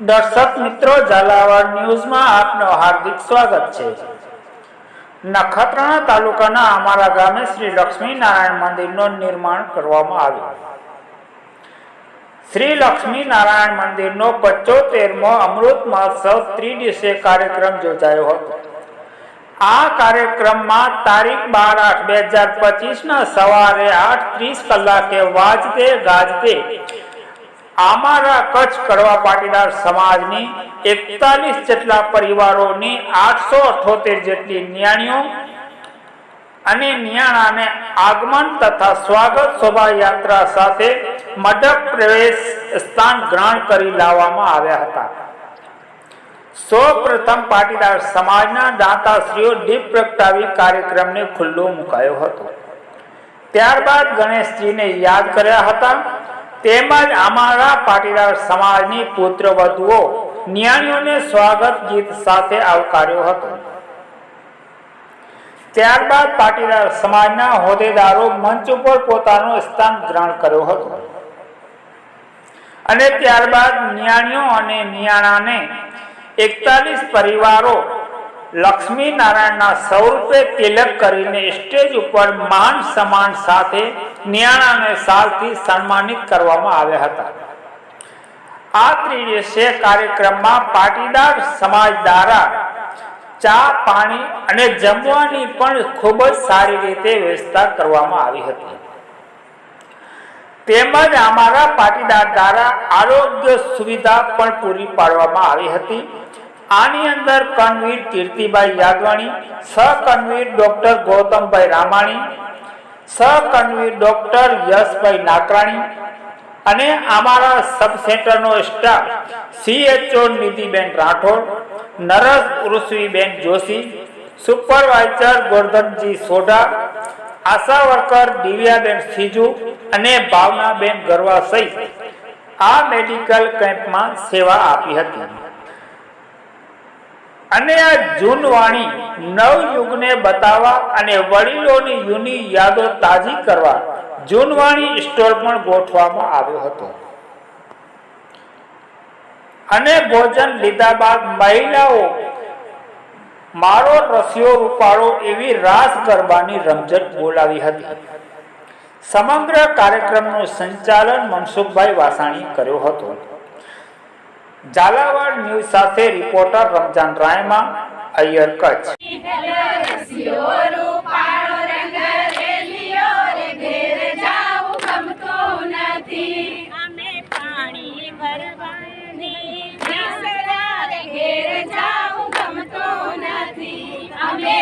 દર્શક મિત્રો, ઝાલાવાડ ન્યૂઝમાં આપનો હાર્દિક સ્વાગત છે. નખત્રાણા તાલુકાના અમારા ગામે શ્રી લક્ષ્મીનારાયણ મંદિરનું નિર્માણ કરવામાં આવ્યું. શ્રી લક્ષ્મી નારાયણ મંદિરનો પચોતેરમો અમૃત મહોત્સવ ત્રિદિવસીય કાર્યક્રમ યોજાયો હતો. આ કાર્યક્રમમાં તારીખ બાર આઠ બે હજાર પચીસના સવારે આઠ ત્રીસ કલાકે વાજતે ગાજતે અમારા કચ્છ કડવા પાટીદાર સમાજની એકતાલીસ જેટલા પરિવારોની આઠસો અઠોતેર જેટલી ન્યાણીઓ અને ન્યાણાને આગમન તથા સ્વાગત શોભાયાત્રા સાથે મઢક પ્રવેશ સ્થાન ગ્રહણ કરી લાવવામાં આવ્યા હતા. સૌ પ્રથમ પાટીદાર સમાજના દાતાશ્રીઓ દીપ પ્રગટાવી કાર્યક્રમને ખુલ્લો મુકાયો હતો. ત્યારબાદ ગણેશજીને યાદ કર્યા હતા તેમજ અમારા પાટીદાર સમાજની પુત્ર વધુઓ, નિયાણીઓને સ્વાગત ગીત સાથે આવકાર્યો હતો. ત્યારબાદ પાટીદાર સમાજના હોદ્દેદારો મંચ ઉપર પોતાનું સ્થાન ગ્રહણ કર્યો હતો. અને ત્યારબાદ ન્યાણીઓ અને નિયાણાને એકતાલીસ પરિવારો લક્ષ્મી નારાયણના સ્વરૂપે તિલક કરીને સ્ટેજ ઉપર માન સન્માન સાથે નિયાણાને સાલથી સન્માનિત કરવામાં આવ્યા હતા. આ ત્રિદિવસીય કાર્યક્રમમાં પાટીદાર સમાજ દ્વારા ચા, પાણી અને જમવાની પણ ખૂબ જ સારી રીતે વ્યવસ્થા કરવામાં આવી હતી. તેમજ અમારા પાટીદાર દ્વારા આરોગ્ય સુવિધા પણ પૂરી પાડવામાં આવી હતી. આની અંદર કનવીર કીર્તિભાઈ યાદવાણી સહકનવીર ડોક્ટર ગૌતમભાઈ રામાણી સહકનવીર ડોક્ટર યશભાઈ નાકરાણી અને અમારા sub સેન્ટરનો staff CHO Nidhiben Rathod, nurse Ursviben Joshi, supervisor Gordhanji Sodha, ASHA worker Divyaben Siju અને ભાવનાબેન ગરવા સહિત આ મેડિકલ કેમ્પમાં સેવા આપી હતી. અને આ જૂનવાણી નવયુગને બતાવવા અને વડીલોની જૂની યાદો તાજી કરવા જૂનવાણી સ્ટોર પણ ગોઠવામાં આવ્યો હતો. અને ભોજન લીધા બાદ મહિલાઓ મારો રસિયો રૂપાળો એવી રાસ ગરબાની રમઝટ બોલાવી હતી. સમગ્ર કાર્યક્રમનું સંચાલન મનસુખભાઈ વાસાણી કર્યો હતો. ઝાલાવાડ ન્યૂઝ સાથે રિપોર્ટર રમજાન રાયમા અય્યર કચ્છ. અમે